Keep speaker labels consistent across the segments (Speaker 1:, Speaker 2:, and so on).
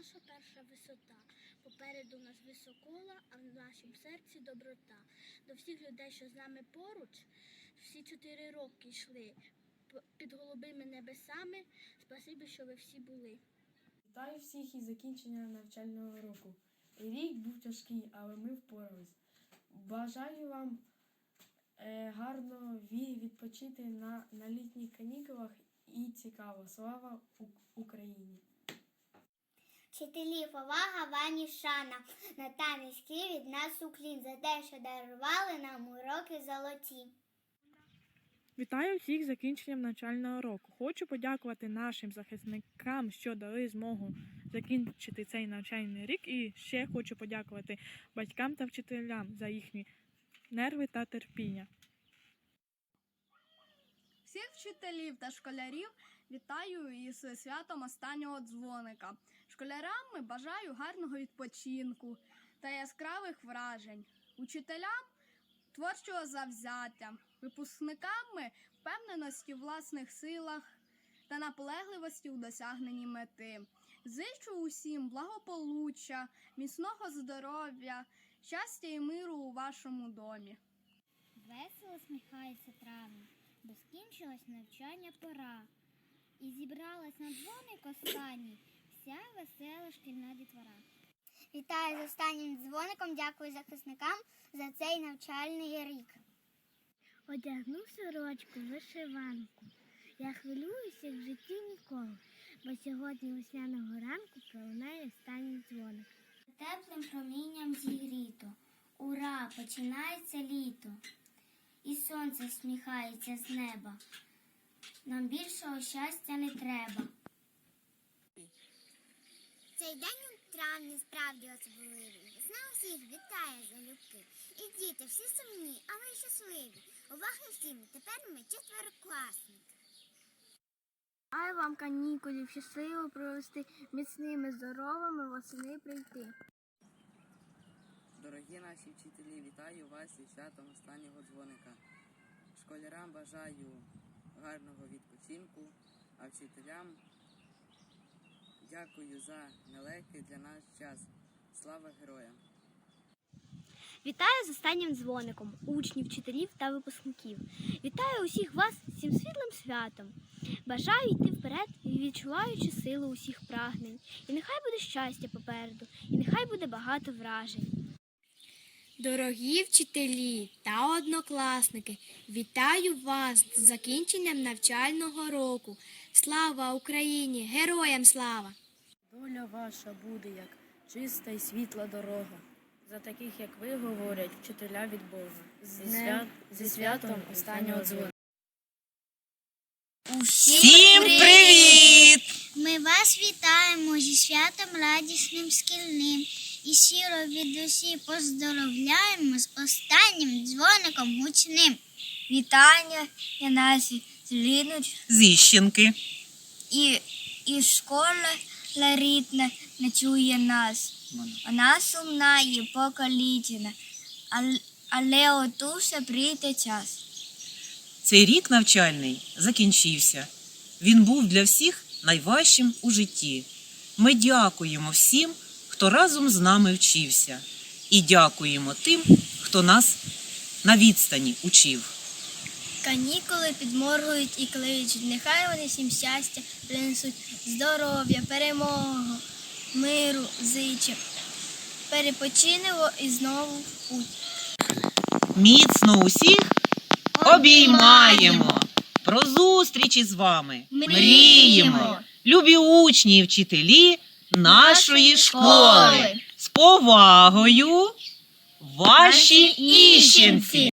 Speaker 1: наша перша висота. Попереду нас високола, а в нашому серці доброта. До всіх людей, що з нами поруч, всі чотири роки йшли під голубими небесами. Спасибі, що ви всі були.
Speaker 2: Вітаю всіх із закінчення навчального року. Рік був тяжкий, але ми впорались. Бажаю вам е, гарно відпочити на, на літніх канікулах і цікаво. Слава Україні!
Speaker 3: Вчителі, повага вам і шана. На та низький від нас уклін за те, що дарували нам уроки золоті.
Speaker 4: Вітаю всіх з закінченням навчального року. Хочу подякувати нашим захисникам, що дали змогу закінчити цей навчальний рік. І ще хочу подякувати батькам та вчителям за їхні нерви та терпіння.
Speaker 5: Всіх вчителів та школярів вітаю із святом останнього дзвоника. Школярам бажаю гарного відпочинку та яскравих вражень, учителям творчого завзяття, випускниками впевненості в власних силах та наполегливості у досягненні мети. Зичу усім благополуччя, міцного здоров'я, щастя і миру у вашому домі.
Speaker 3: Весело сміхається травня, бо скінчилось навчання пора. І зібралась на дзвоник останній вся весела шкільна дітвора. Вітаю з останнім дзвоником, дякую захисникам за цей навчальний рік.
Speaker 1: Одягнув сорочку, вишиванку. Я хвилююся в житті ніколи, бо сьогодні весняного ранку пролунає останній дзвоник.
Speaker 3: Теплим промінням зігріто. Ура! Починається літо. І сонце сміхається з неба. Нам більшого щастя не треба. Цей день у травні справді особливий. Весна усіх вітає залюбки. І діти всі сумні, але й щасливі. Увага всім, тепер ми четверокласники.
Speaker 1: Ай вам канікулів, щасливо провести, міцними, здоровими восени прийти.
Speaker 6: Дорогі наші вчителі, вітаю вас із святом останнього дзвоника. Школярам бажаю гарного відпочинку, а вчителям дякую за нелегкий для нас час. Слава героям!
Speaker 1: Вітаю з останнім дзвоником учнів, вчителів та випускників. Вітаю усіх вас цим світлим святом. Бажаю йти вперед, відчуваючи силу усіх прагнень. І нехай буде щастя попереду, і нехай буде багато вражень.
Speaker 7: Дорогі вчителі та однокласники, вітаю вас з закінченням навчального року. Слава Україні! Героям слава!
Speaker 2: Доля ваша буде як чиста і світла дорога. За таких, як ви, говорять вчителя від Бога. Зі, свят... Зі святом останнього дзвоника.
Speaker 8: Всім привіт!
Speaker 3: Ми вас вітаємо зі святом радісним шкільним і щиро від душі поздоровляємо з останнім дзвоником гучним. Вітання я наші злінуть
Speaker 8: Зіщенки.
Speaker 3: і, і школа рідна не чує нас. Вона сумна і покалічена, але, але отуше прийде час.
Speaker 8: Цей рік навчальний закінчився. Він був для всіх найважчим у житті. Ми дякуємо всім, хто разом з нами вчився, і дякуємо тим, хто нас на відстані учив.
Speaker 3: Канікули підморгують і кличуть, нехай вони всім щастя принесуть здоров'я, перемогу, миру, зичі. Перепочинемо і знову в путь.
Speaker 8: Міцно усіх обіймаємо. Про зустрічі з вами мріємо. Любі учні і вчителі нашої школи. З повагою, ваші іщенці.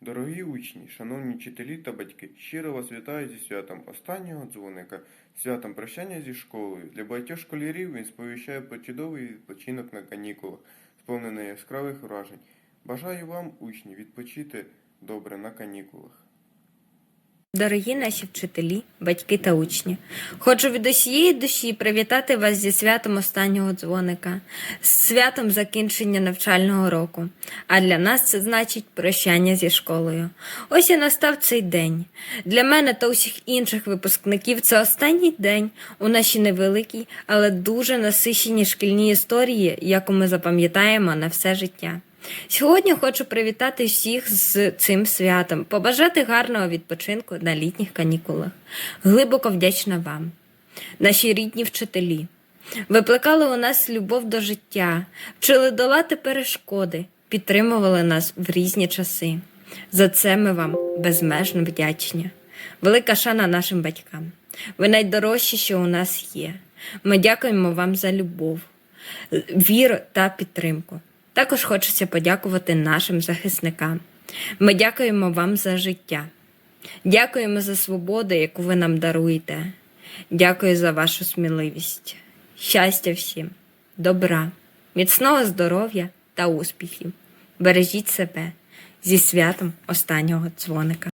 Speaker 9: Дорогі учні, шановні вчителі та батьки, щиро вас вітаю зі святом останнього дзвоника, святом прощання зі школою. Для багатьох школярів він сповіщає про чудовий відпочинок на канікулах, сповнений яскравих вражень. Бажаю вам, учні, відпочити добре на канікулах.
Speaker 10: Дорогі наші вчителі, батьки та учні, хочу від усієї душі привітати вас зі святом останнього дзвоника, з святом закінчення навчального року. А для нас це значить прощання зі школою. Ось і настав цей день. Для мене та усіх інших випускників це останній день у нашій невеликій, але дуже насиченій шкільній історії, яку ми запам'ятаємо на все життя. Сьогодні хочу привітати всіх з цим святом, побажати гарного відпочинку на літніх канікулах. Глибоко вдячна вам, наші рідні вчителі. Ви плекали у нас любов до життя, вчили долати перешкоди, підтримували нас в різні часи. За це ми вам безмежно вдячні. Велика шана нашим батькам. Ви найдорожчі, що у нас є. Ми дякуємо вам за любов, віру та підтримку. Також хочеться подякувати нашим захисникам. Ми дякуємо вам за життя. Дякуємо за свободу, яку ви нам даруєте. Дякую за вашу сміливість. Щастя всім, добра, міцного здоров'я та успіхів. Бережіть себе зі святом останнього дзвоника.